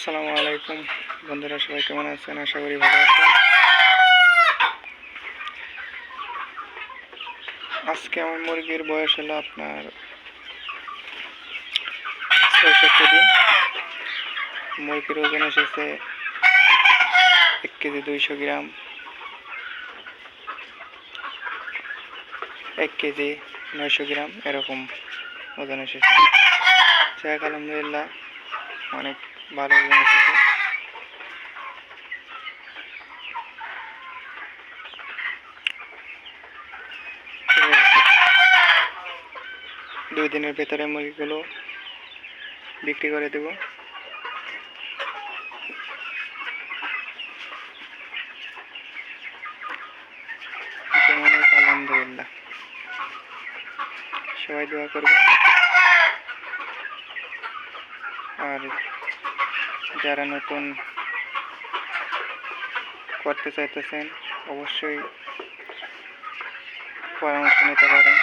আসসালামু আলাইকুম। বন্ধুরা, সবাই কেমন আছেন? আশা করি ভালো আছেন। আজকে আমার মুরগির বয়স হলো আপনার ছয়ষট্টি দিন। মুরগির ওজন এসেছে এক কেজি দুইশো গ্রাম। এক কেজি নয়শো গ্রাম, এরকম ওজন এসেছে। যাক, আলহামদুলিল্লাহ, অনেক ভালো ওজন এসেছে। তো দুই দিনের ভেতরে মুরগিগুলো বিক্রি করে দেব। আলহামদুলিল্লাহ। সবাই দোয়া করবেন। আর যারা নতুন করতে চাইতেছেন অবশ্যই পরামর্শ নিতে পারেন।